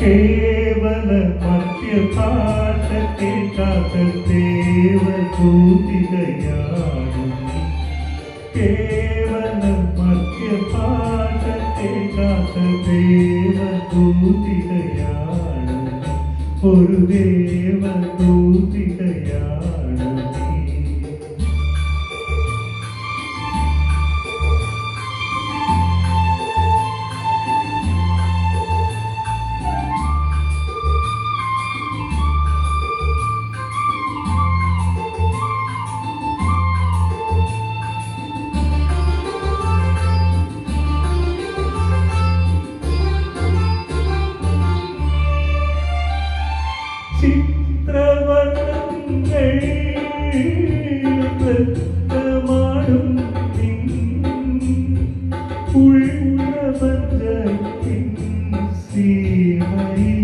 കേവല മധ്യഭാഷ കേൾക്കാത്ത ദേവദൂതികയാണ് കേവല മധ്യഭാഷ കേൾക്കാത്ത ദേവദൂതികയാണ് ഒരു ദേവദൂതികയാണ് ചിത്രവർണങ്ങൾ നൃത്തമാടും ഉൾപ്രപഞ്ചത്തിൻ സീമയിൽ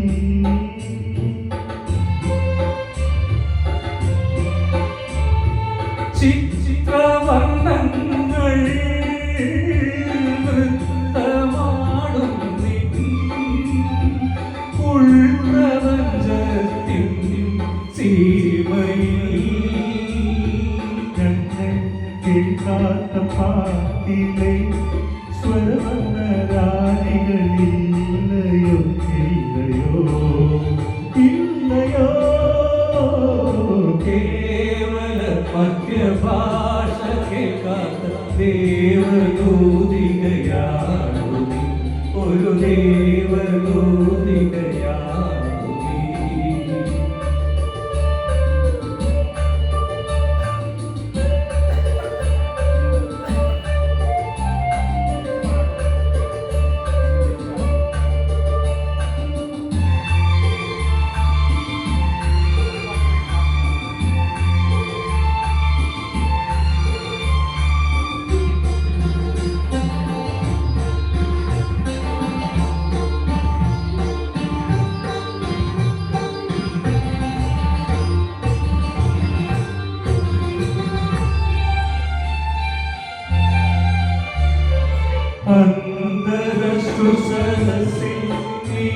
ചിത്രവർണങ്ങൾ കേൾക്കാത്ത പാട്ടിലെ സ്വരവർണരാജികളില്ലയോ ഇല്ലയോ? ഇല്ലയോ? കേവല മധ്യഭാഷ കേൾക്കാത്ത ദേവദൂതികയാണ്. ഒരു ദേവദൂതികയാണു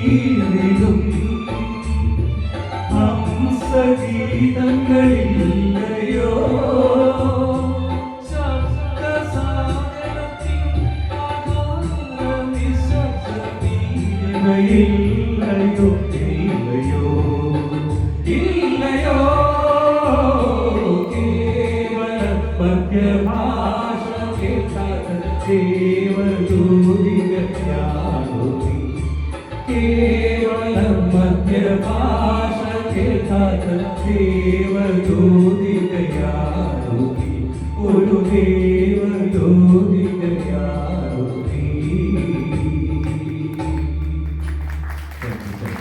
നീറിടും ഹംസഗീതങ്ങളില്ലയോ അകാരനിശബ്ദമീനയില്ലയോ ഇല്ലയോ? ഇല്ലയോ കേവല മധ്യഭാഷ കേൾക്കാത്ത ഒരു ദേവ